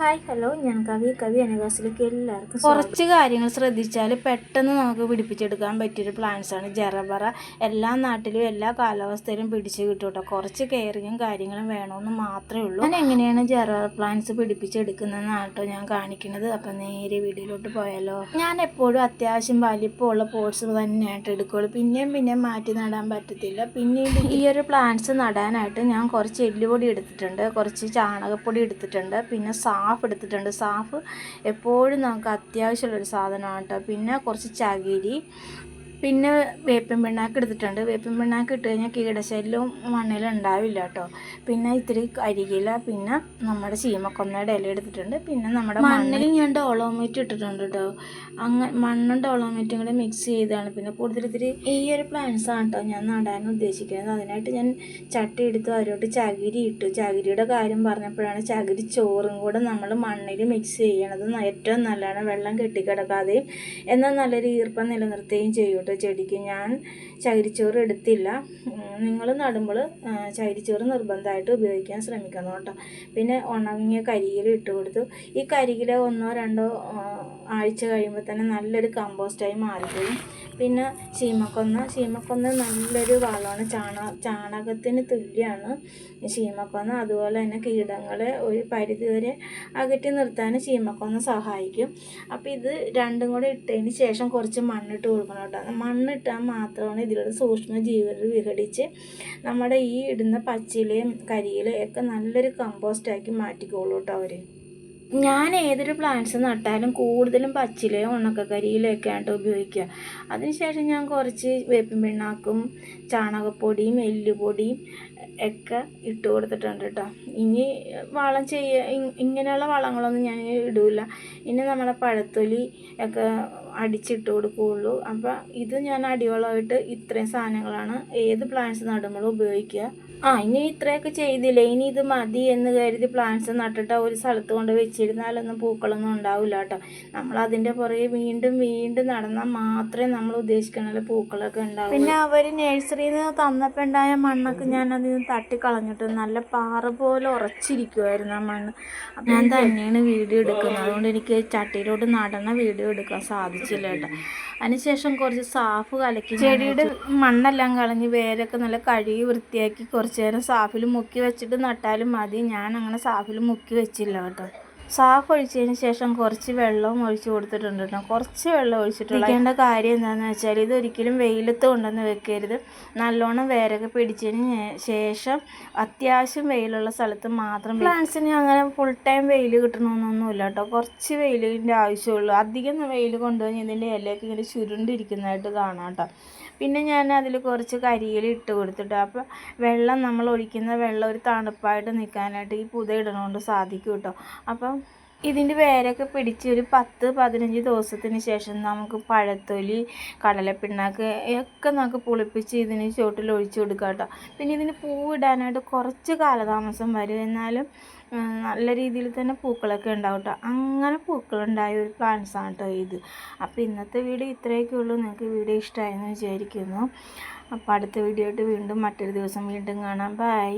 Hi hello ഞാൻ കവി. കവി അനകാസിലേക്ക് എല്ലാവർക്കും കുറച്ച് കാര്യങ്ങൾ ശ്രദ്ധിച്ചാൽ പെട്ടെന്ന് നമുക്ക് പിടിപ്പിച്ചെടുക്കാൻ പറ്റിയൊരു പ്ലാന്റ്സ് ആണ്. ജറബറ എല്ലാ നാട്ടിലും എല്ലാ കാലാവസ്ഥയിലും പിടിച്ച് കിട്ടും കേട്ടോ കുറച്ച് കെയറിങ്ങും കാര്യങ്ങളും വേണമെന്ന് മാത്രമേ ഉള്ളൂ. ഞാൻ എങ്ങനെയാണ് ജറബറ പ്ലാന്റ്സ് പിടിപ്പിച്ചെടുക്കുന്നതെന്നാണ് കേട്ടോ ഞാൻ കാണിക്കുന്നത്. അപ്പം നേരെ വീഡിയോയിലോട്ട് പോയാലോ. ഞാൻ എപ്പോഴും അത്യാവശ്യം വലിപ്പമുള്ള പോട്ട്സ് തന്നെയായിട്ട് എടുക്കുകയുള്ളൂ പിന്നെയും പിന്നെയും മാറ്റി നടാൻ പറ്റത്തില്ല. പിന്നീട് ഈ ഒരു പ്ലാന്റ്സ് നടാനായിട്ട് ഞാൻ കുറച്ച് എല്ലുപൊടി എടുത്തിട്ടുണ്ട്. കുറച്ച് ചാണകപ്പൊടി എടുത്തിട്ടുണ്ട്. പിന്നെ സാഫ് എടുത്തിട്ടുണ്ട്. സാഫ് എപ്പോഴും നമുക്ക് അത്യാവശ്യമുള്ളൊരു സാധനമാണ് കേട്ടോ. പിന്നെ കുറച്ച് ചകിരി പിന്നെ വേപ്പിൻ പിണ്ണാക്ക് എടുത്തിട്ടുണ്ട്. വേപ്പിൻ പിണ്ണാക്ക് ഇട്ട് കഴിഞ്ഞാൽ കീടശല്യവും മണ്ണിൽ ഉണ്ടാവില്ല കേട്ടോ. പിന്നെ ഇത്തിരി അരികില പിന്നെ നമ്മുടെ ചീമക്കൊന്നയുടെ ഇല എടുത്തിട്ടുണ്ട്. പിന്നെ നമ്മുടെ മണ്ണിൽ ഞാൻ ഡോളോമേറ്റ് ഇട്ടിട്ടുണ്ട് കേട്ടോ. അങ്ങ മണ്ണും ഡോളോമേറ്റും കൂടെ മിക്സ് ചെയ്താണ്. പിന്നെ കൂടുതൽ ഇത്തിരി ഈ ഒരു പ്ലാന്റ്സ് ആണ് കേട്ടോ ഞാൻ നടാൻ ഉദ്ദേശിക്കുന്നത്. അതിനായിട്ട് ഞാൻ ചട്ടി എടുത്തു അതിലോട്ട് ചകിരി ഇട്ടു. ചകിരിയുടെ കാര്യം പറഞ്ഞപ്പോഴാണ് ചകിരി ചോറും കൂടെ നമ്മൾ മണ്ണിൽ മിക്സ് ചെയ്യണത്. ഏറ്റവും നല്ലതാണ്. വെള്ളം കെട്ടിക്കിടക്കാതെയും എന്നാൽ നല്ലൊരു ഈർപ്പം നിലനിർത്തുകയും ചെയ്യും കേട്ടോ ചെടിക്ക് ഞാൻ ചകിരിച്ചോറ് എടുത്തില്ല. നിങ്ങൾ നടുമ്പോൾ ചകിരിച്ചോറ് നിർബന്ധമായിട്ട് ഉപയോഗിക്കാൻ ശ്രമിക്കണം കേട്ടോ. പിന്നെ ഉണങ്ങിയ കരിയില ഇട്ട് കൊടുത്തു. ഈ കരിയില ഒന്നോ രണ്ടോ ആഴ്ച കഴിയുമ്പോൾ തന്നെ നല്ലൊരു കമ്പോസ്റ്റായി മാറിപ്പോയി പിന്നെ ശീമക്കൊന്ന. ശീമക്കൊന്ന നല്ലൊരു വളമാണ്. ചാണ ചാണകത്തിന് തുല്യമാണ് ശീമക്കൊന്ന. അതുപോലെ തന്നെ കീടങ്ങളെ ഒരു പരിധിവരെ അകറ്റി നിർത്താൻ ശീമക്കൊന്ന സഹായിക്കും. അപ്പോൾ ഇത് രണ്ടും കൂടെ ഇട്ടതിന് ശേഷം കുറച്ച് മണ്ണിട്ട് കൊടുക്കണം കേട്ടോ. മണ്ണിട്ടാൽ മാത്രമാണ് ഇതിലൂടെ സൂക്ഷ്മ ജീവികൾ വിഘടിച്ച് നമ്മുടെ ഈ ഇടുന്ന പച്ചിലയും കരിയിലയും ഒക്കെ നല്ലൊരു കമ്പോസ്റ്റാക്കി മാറ്റിക്കോളൂ കേട്ടോ അവർ ഞാൻ ഏതൊരു പ്ലാന്റ്സ് നട്ടാലും കൂടുതലും പച്ചിലയോ ഉണക്കക്കരിയിലോ ഒക്കെ ആയിട്ട് ഉപയോഗിക്കുക. അതിനുശേഷം ഞാൻ കുറച്ച് വേപ്പിൻ പിണ്ണാക്കും ചാണകപ്പൊടിയും എല്ലുപൊടിയും ഒക്കെ ഇട്ട് കൊടുത്തിട്ടുണ്ട് കേട്ടോ ഇനി വളം ചെയ്യ ഇങ്ങനെയുള്ള വളങ്ങളൊന്നും ഞാൻ ഇടില്ല ഇനി നമ്മളെ പഴത്തൊലി ഒക്കെ അടിച്ചിട്ട് കൊടുക്കുകയുള്ളൂ അപ്പോൾ ഇത് ഞാൻ അടിവളമായിട്ട് ഇത്രയും സാധനങ്ങളാണ് ഏത് പ്ലാന്റ്സ് നടുമ്പോഴും ഉപയോഗിക്കുക. ആ ഇനി ഇത്രയൊക്കെ ചെയ്തില്ലേ? ഇനി ഇത് മതി എന്ന് കരുതി പ്ലാന്റ്സ് നട്ടിട്ട് ഒരു സ്ഥലത്ത് കൊണ്ട് വെച്ചിരുന്നാലൊന്നും പൂക്കളൊന്നും ഉണ്ടാവില്ല കേട്ടോ. നമ്മൾ അതിന്റെ പുറകെ വീണ്ടും വീണ്ടും നടന്നാൽ മാത്രമേ നമ്മൾ ഉദ്ദേശിക്കണ പൂക്കളൊക്കെ ഉണ്ടാവും പിന്നെ അവർ നഴ്സറിയിൽ നിന്ന് തന്നപ്പോൾ ഉണ്ടായ മണ്ണൊക്കെ ഞാൻ അതിൽ നിന്ന് തട്ടിക്കളഞ്ഞിട്ട് നല്ല പാറ പോലെ ഉറച്ചിരിക്കുമായിരുന്നു ആ മണ്ണ്. അപ്പം ഞാൻ തന്നെയാണ് വീഡിയോ എടുക്കുന്നത്. അതുകൊണ്ട് എനിക്ക് ചട്ടിയിലോട്ട് നടണ വീഡിയോ എടുക്കാൻ സാധിച്ചില്ല കേട്ടോ. അതിനുശേഷം കുറച്ച് സാഫ് കലക്കി ചെടിയുടെ മണ്ണെല്ലാം കളഞ്ഞ് വേരൊക്കെ നല്ല കഴുകി വൃത്തിയാക്കി കുറച്ച് നേരം സാഫിൽ മുക്കി വെച്ചിട്ട് നട്ടാലും മതി. ഞാൻ അങ്ങനെ സാഫിൽ മുക്കി വെച്ചില്ല കേട്ടോ. സാഫ് ഒഴിച്ചതിന് ശേഷം കുറച്ച് വെള്ളവും ഒഴിച്ച് കൊടുത്തിട്ടുണ്ട് കേട്ടോ കുറച്ച് വെള്ളം ഒഴിച്ചിട്ടുള്ള കാര്യം എന്താണെന്ന് വെച്ചാൽ ഇത് ഒരിക്കലും വെയിലത്ത് കൊണ്ടുവന്ന് വെക്കരുത്. നല്ലോണം വേരൊക്കെ പിടിച്ചതിന് ശേഷം അത്യാവശ്യം വെയിലുള്ള സ്ഥലത്ത് മാത്രം പ്ലാന്റ്സിന് അങ്ങനെ ഫുൾ ടൈം വെയിൽ കിട്ടണമെന്നൊന്നുമില്ല കേട്ടോ. കുറച്ച് വെയിലിന്റെ ആവശ്യമുള്ളൂ. അധികം വെയിൽ കൊണ്ടുവന്ന് ഇതിന്റെ ഇലയൊക്കെ ഇങ്ങനെ ചുരുണ്ടിരിക്കുന്നതായിട്ട് കാണാം കേട്ടോ. പിന്നെ ഞാൻ അതിൽ കുറച്ച് കരിയില ഇട്ട് കൊടുത്തിട്ട് അപ്പോൾ വെള്ളം നമ്മൾ ഒഴിക്കുന്ന വെള്ളം ഒരു തണുപ്പായിട്ട് നിൽക്കാനായിട്ട് ഈ പുത ഇടണോണ്ട് സാധിക്കും കേട്ടോ. അപ്പം ഇതിന്റെ വേരൊക്കെ പിടിച്ച് ഒരു പത്ത് പതിനഞ്ച് ദിവസത്തിന് ശേഷം നമുക്ക് പഴത്തൊലി കടലപ്പിണ്ണാക്ക് ഒക്കെ നമുക്ക് പുളിപ്പിച്ച് ഇതിന് ചുവട്ടിൽ ഒഴിച്ചു കൊടുക്കാം കേട്ടോ. പിന്നെ ഇതിന് പൂവിടാനായിട്ട് കുറച്ച് കാലതാമസം വരും. എന്നാലും നല്ല രീതിയിൽ തന്നെ പൂക്കളൊക്കെ ഉണ്ടാവും കേട്ടോ. അങ്ങനെ പൂക്കളുണ്ടായ ഒരു പ്ലാന്റ്സ് ആണ് കേട്ടോ ഇത്. അപ്പോൾ ഇന്നത്തെ വീഡിയോ ഇത്രയൊക്കെ ഉള്ളൂ. നിങ്ങൾക്ക് വീഡിയോ ഇഷ്ടമായെന്ന് വിചാരിക്കുന്നു. അപ്പോൾ അടുത്ത വീഡിയോ ആയിട്ട് വീണ്ടും മറ്റൊരു ദിവസം വീണ്ടും കാണാം. ബൈ